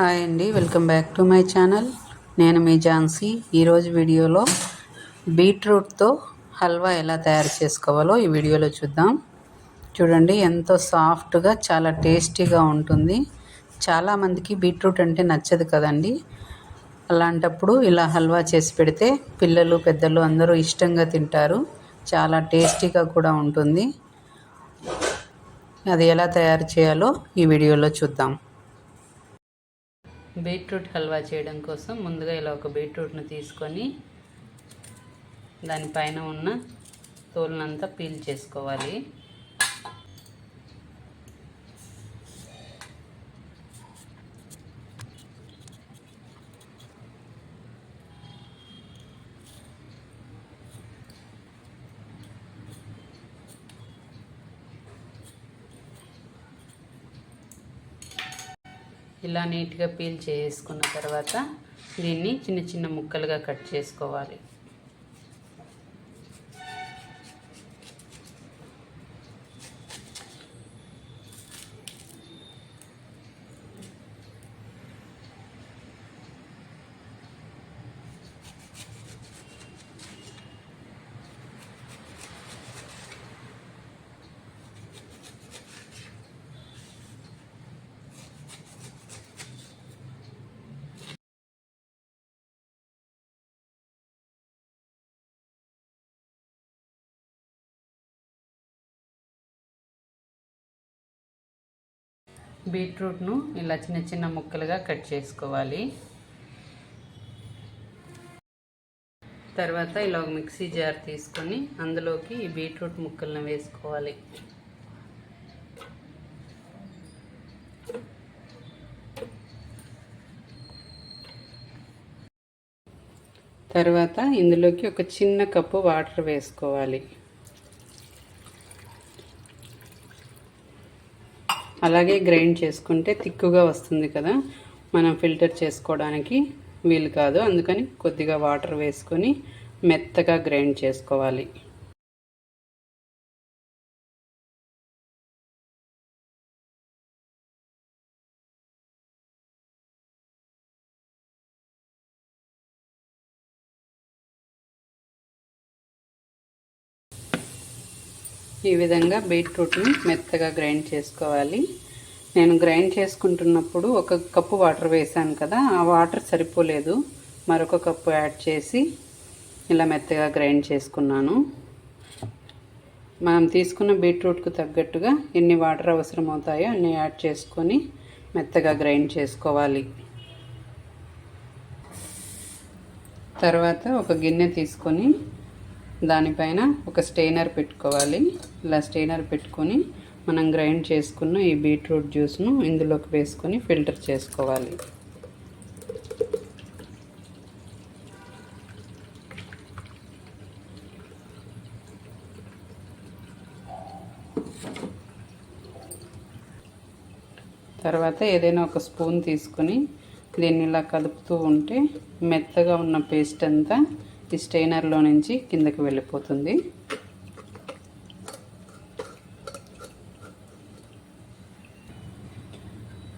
Hi అండి welcome back to my channel. నేను మీ ఝాన్సీ. ఈరోజు వీడియోలో బీట్రూట్తో హల్వా ఎలా తయారు చేసుకోవాలో ఈ వీడియోలో చూద్దాం. చూడండి ఎంతో సాఫ్ట్గా చాలా టేస్టీగా ఉంటుంది. చాలామందికి బీట్రూట్ అంటే నచ్చదు కదండి. అలాంటప్పుడు ఇలా హల్వా చేసి పెడితే పిల్లలు పెద్దలు అందరూ ఇష్టంగా తింటారు. చాలా టేస్టీగా కూడా ఉంటుంది. అది ఎలా తయారు చేయాలో ఈ వీడియోలో చూద్దాం. బీట్రూట్ హల్వా చేయడం కోసం ముందుగా ఇలా ఒక బీట్రూట్ను తీసుకొని దానిపైన ఉన్న తోలునంతా పీల్ చేసుకోవాలి. ఇలా నీట్గా పీల్ చేసుకున్న తర్వాత దీన్ని చిన్న చిన్న ముక్కలుగా కట్ చేసుకోవాలి. బీట్రూట్ను ఇలా చిన్న చిన్న ముక్కలుగా కట్ చేసుకోవాలి. తర్వాత ఇలా ఒక మిక్సీ జార్ తీసుకొని అందులోకి ఈ బీట్రూట్ ముక్కలను వేసుకోవాలి. తర్వాత ఇందులోకి ఒక చిన్న కప్పు వాటర్ వేసుకోవాలి. అలాగే గ్రైండ్ చేసుకుంటే తిక్కుగా వస్తుంది కదా. మనం ఫిల్టర్ చేసుకోవడానికి వీలు కాదు. అందుకని కొద్దిగా వాటర్ వేసుకొని మెత్తగా గ్రైండ్ చేసుకోవాలి. ఈ విధంగా బీట్రూట్ని మెత్తగా గ్రైండ్ చేసుకోవాలి. నేను గ్రైండ్ చేసుకుంటున్నప్పుడు ఒక కప్పు వాటర్ వేసాను కదా ఆ వాటర్ సరిపోలేదు. మరొక కప్పు యాడ్ చేసి ఇలా మెత్తగా గ్రైండ్ చేసుకున్నాను. మనం తీసుకున్న బీట్రూట్కు తగ్గట్టుగా ఎన్ని వాటర్ అవసరం అవుతాయో అన్ని యాడ్ చేసుకొని మెత్తగా గ్రైండ్ చేసుకోవాలి. తర్వాత ఒక గిన్నె తీసుకొని దానిపైన ఒక స్టెయినర్ పెట్టుకోవాలి. ఇలా స్టెయినర్ పెట్టుకొని మనం గ్రైండ్ చేసుకున్న ఈ బీట్రూట్ జ్యూస్ను ఇందులోకి వేసుకొని ఫిల్టర్ చేసుకోవాలి. తర్వాత ఏదైనా ఒక స్పూన్ తీసుకొని దీన్ని ఇలా కలుపుతూ ఉంటే మెత్తగా ఉన్న పేస్ట్ అంతా ఈ స్టెయినర్లో నుంచి కిందకి వెళ్ళిపోతుంది.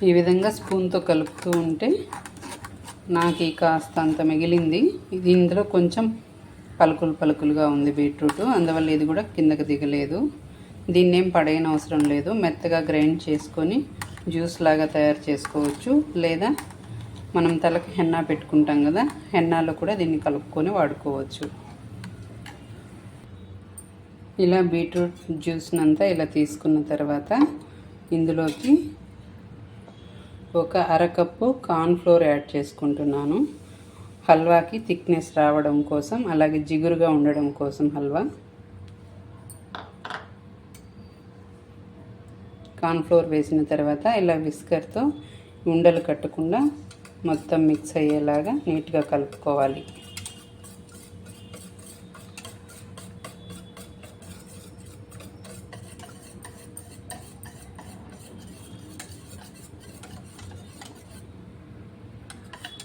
ఈ విధంగా స్పూన్తో కలుపుతూ ఉంటే నాకు కాస్త అంత మిగిలింది. ఇది ఇందులో కొంచెం పలుకులు పలుకులుగా ఉంది బీట్రూట్. అందువల్ల ఇది కూడా కిందకి దిగలేదు. దీన్ని ఏం పడేయనవసరం అవసరం లేదు. మెత్తగా గ్రైండ్ చేసుకొని జ్యూస్ లాగా తయారు చేసుకోవచ్చు. లేదా మనం తలకి హెన్నా పెట్టుకుంటాం కదా హెన్నాలో కూడా దీన్ని కలుపుకొని వాడుకోవచ్చు. ఇలా బీట్రూట్ జ్యూస్నంతా ఇలా తీసుకున్న తర్వాత ఇందులోకి ఒక అరకప్పు కార్న్ఫ్లోర్ యాడ్ చేసుకుంటున్నాను. హల్వాకి థిక్నెస్ రావడం కోసం అలాగే జిగురుగా ఉండడం కోసం హల్వా. కార్న్ఫ్లోర్ వేసిన తర్వాత ఇలా విస్కర్తో ఉండలు కట్టకుండా మొత్తం మిక్స్ అయ్యేలాగా నీట్గా కలుపుకోవాలి.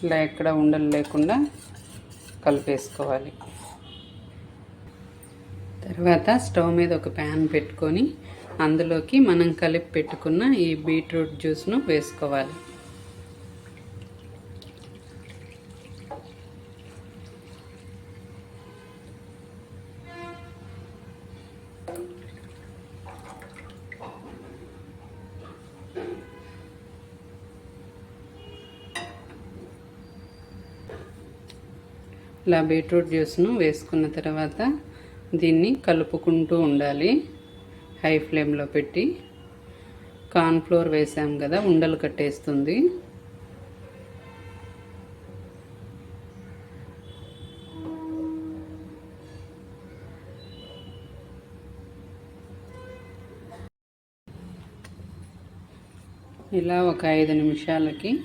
ఇలా ఎక్కడ ఉండలు లేకుండా కలిపేసుకోవాలి. తర్వాత స్టవ్ మీద ఒక ప్యాన్ పెట్టుకొని అందులోకి మనం కలిపి పెట్టుకున్న ఈ బీట్రూట్ జ్యూస్ను వేసుకోవాలి. ఇలా బీట్రూట్ జ్యూస్ను వేసుకున్న తర్వాత దీన్ని కలుపుకుంటూ ఉండాలి. హై ఫ్లేమ్లో పెట్టి. కార్న్ఫ్లోర్ వేసాం కదా ఉండలు కట్టేస్తుంది. ఇలా ఒక ఐదు నిమిషాలకి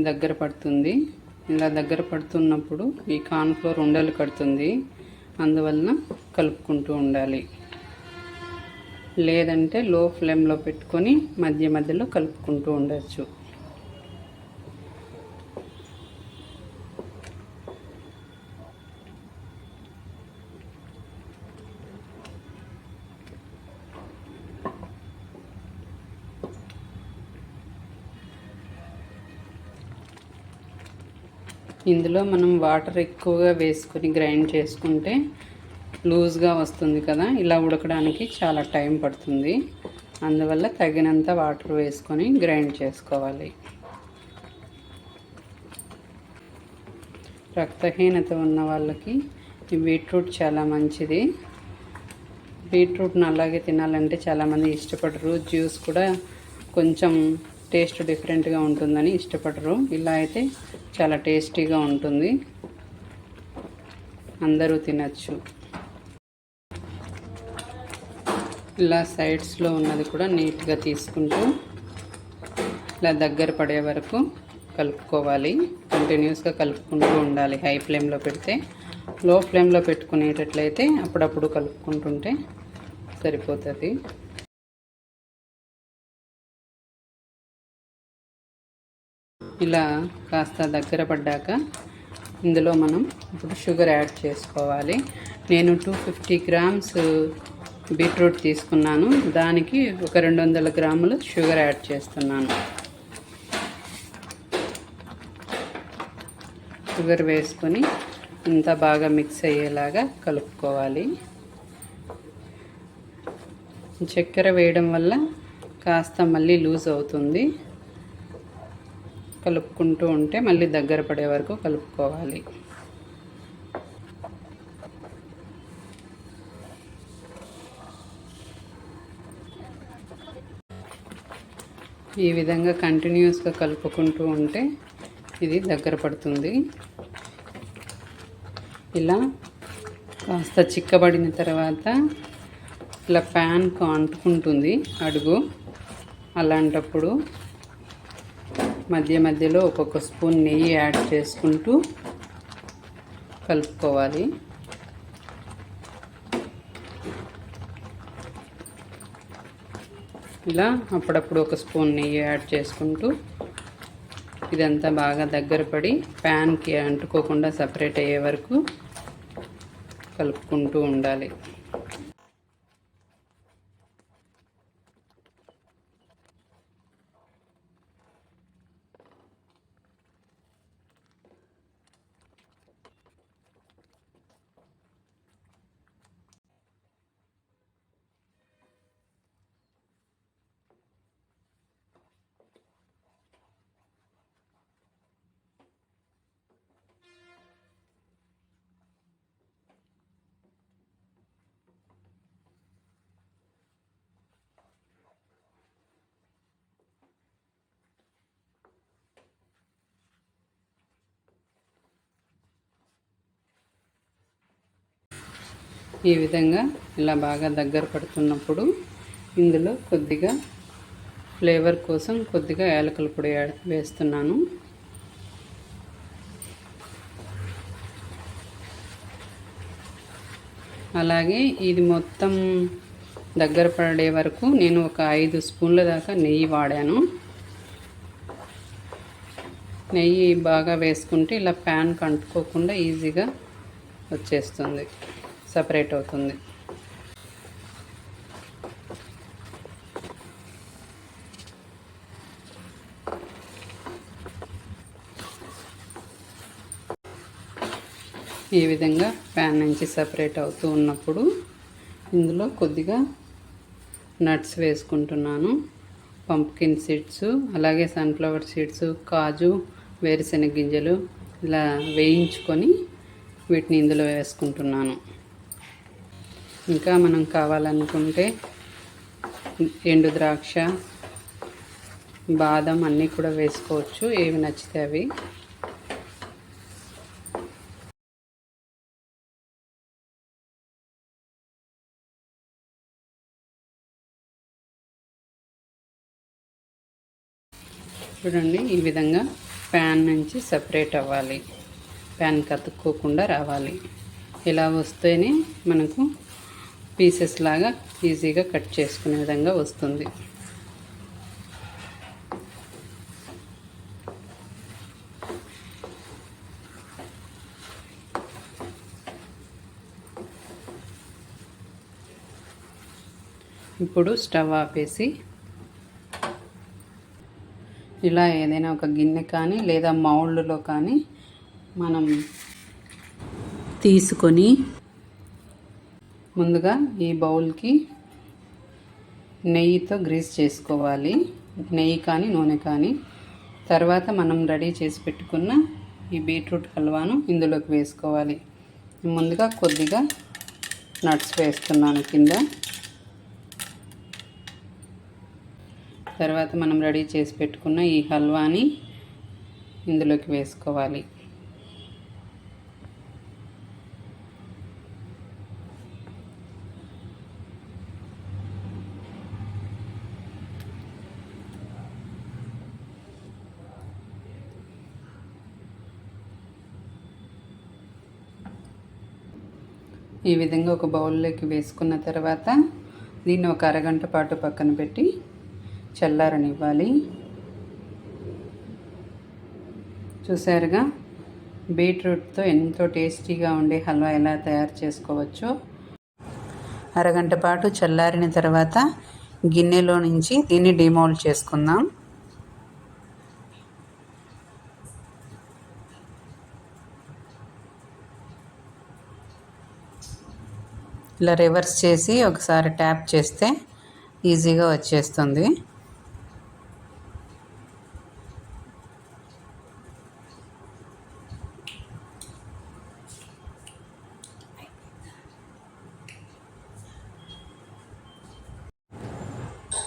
దగ్గర పడుతుంది. ఇలా దగ్గర పడుతున్నప్పుడు ఈ కార్న్ఫ్లోర్ ఉండలు కడుతుంది. అందువలన కలుపుకుంటూ ఉండాలి. లేదంటే లో ఫ్లేమ్లో పెట్టుకొని మధ్య మధ్యలో కలుపుకుంటూ ఉండొచ్చు. ఇందులో మనం వాటర్ ఎక్కువగా వేసుకొని గ్రైండ్ చేసుకుంటే లూజ్గా వస్తుంది కదా ఇలా ఉడకడానికి చాలా టైం పడుతుంది. అందువల్ల తగినంత వాటర్ వేసుకొని గ్రైండ్ చేసుకోవాలి. రక్తహీనత ఉన్న వాళ్ళకి ఈ బీట్రూట్ చాలా మంచిది. బీట్రూట్ని అలాగే తినాలంటే చాలామంది ఇష్టపడరు. జ్యూస్ కూడా కొంచెం టేస్ట్ డిఫరెంట్గా ఉంటుందని ఇష్టపడరు. ఇలా అయితే చాలా టేస్టీగా ఉంటుంది. అందరూ తినచ్చు. ఇలా సైడ్స్లో ఉన్నది కూడా నీట్గా తీసుకుంటూ ఇలా దగ్గర పడే వరకు కలుపుకోవాలి. కంటిన్యూస్గా కలుపుకుంటూ ఉండాలి. హై ఫ్లేమ్లో పెడితే లో ఫ్లేమ్లో పెట్టుకునేటట్లయితే అప్పుడప్పుడు కలుపుకుంటుంటే సరిపోతుంది. ఇలా కాస్త దగ్గర పడ్డాక ఇందులో మనం ఇప్పుడు షుగర్ యాడ్ చేసుకోవాలి. నేను టూ ఫిఫ్టీ గ్రామ్స్ బీట్రూట్ తీసుకున్నాను. దానికి ఒక రెండు వందల గ్రాములు షుగర్ యాడ్ చేస్తున్నాను. షుగర్ వేసుకొని ఇంత బాగా మిక్స్ అయ్యేలాగా కలుపుకోవాలి. చక్కెర వేయడం వల్ల కాస్త మళ్ళీ లూజ్ అవుతుంది. కలుపుకుంటూ ఉంటే మళ్ళీ దగ్గర పడే వరకు కలుపుకోవాలి. ఈ విధంగా కంటిన్యూస్గా కలుపుకుంటూ ఉంటే ఇది దగ్గర పడుతుంది. ఇలా కాస్త చిక్కబడిన తర్వాత ఇలా ప్యాన్కు అంటుకుంటుంది అడుగు. అలాంటప్పుడు మధ్య మధ్యలో ఒక్కొక్క స్పూన్ నెయ్యి యాడ్ చేసుకుంటూ కలుపుకోవాలి. ఇలా అప్పుడప్పుడు ఒక స్పూన్ నెయ్యి యాడ్ చేసుకుంటూ ఇదంతా బాగా దగ్గర పడి ప్యాన్కి అంటుకోకుండా సపరేట్ అయ్యే వరకు కలుపుకుంటూ ఉండాలి. ఈ విధంగా ఇలా బాగా దగ్గర పడుతున్నప్పుడు ఇందులో కొద్దిగా ఫ్లేవర్ కోసం కొద్దిగా యాలకుల పొడి వేస్తున్నాను. అలాగే ఇది మొత్తం దగ్గర పడే వరకు నేను ఒక ఐదు స్పూన్ల దాకా నెయ్యి వాడాను. నెయ్యి బాగా వేసుకుంటే ఇలా ప్యాన్ కంటుకోకుండా ఈజీగా వచ్చేస్తుంది. సపరేట్ అవుతుంది. ఈ విధంగా ప్యాన్ నుంచి సపరేట్ అవుతూ ఉన్నప్పుడు ఇందులో కొద్దిగా నట్స్ వేసుకుంటున్నాను. పంప్కిన్ సీడ్స్ అలాగే సన్ఫ్లవర్ సీడ్స్ కాజు వేరుశెనగ గింజలు ఇలా వేయించుకొని వీటిని ఇందులో వేసుకుంటున్నాను. ఇంకా మనం కావాలనుకుంటే ఎండు ద్రాక్ష బాదం అన్నీ కూడా వేసుకోవచ్చు. ఏవి నచ్చితే అవి. చూడండి ఈ విధంగా ప్యాన్ నుంచి సపరేట్ అవ్వాలి. ప్యాన్ కతుక్కోకుండా రావాలి. ఇలా వస్తేనే మనకు పీసెస్ లాగా ఈజీగా కట్ చేసుకునే విధంగా వస్తుంది. ఇప్పుడు స్టవ్ ఆపేసి ఇలా ఏదైనా ఒక గిన్నె కానీ లేదా మౌల్డ్లో కానీ మనం తీసుకొని ముందుగా ఈ బౌల్కి నెయ్యితో గ్రీస్ చేసుకోవాలి. నెయ్యి కానీ నూనె కానీ. తర్వాత మనం రెడీ చేసి పెట్టుకున్న ఈ బీట్రూట్ హల్వాను ఇందులోకి వేసుకోవాలి. ముందుగా కొద్దిగా నట్స్ వేస్తున్నాను కింద. తర్వాత మనం రెడీ చేసి పెట్టుకున్న ఈ హల్వాని ఇందులోకి వేసుకోవాలి. ఈ విధంగా ఒక బౌల్లోకి వేసుకున్న తర్వాత దీన్ని ఒక అరగంట పాటు పక్కన పెట్టి చల్లారనివ్వాలి. చూసారుగా? బీట్రూట్తో ఎంతో టేస్టీగా ఉండే హల్వా ఎలా తయారు చేసుకోవచ్చో. అరగంట పాటు చల్లారిన తర్వాత గిన్నెలో నుంచి దీన్ని డిమోల్డ్ చేసుకుందాం. ఇలా రివర్స్ చేసి ఒకసారి ట్యాప్ చేస్తే ఈజీగా వచ్చేస్తుంది.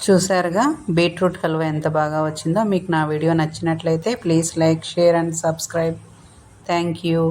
చూసారుగా బీట్రూట్ హల్వా ఎంత బాగా వచ్చిందో. మీకు నా వీడియో నచ్చినట్లయితే please like share and subscribe. Thank you.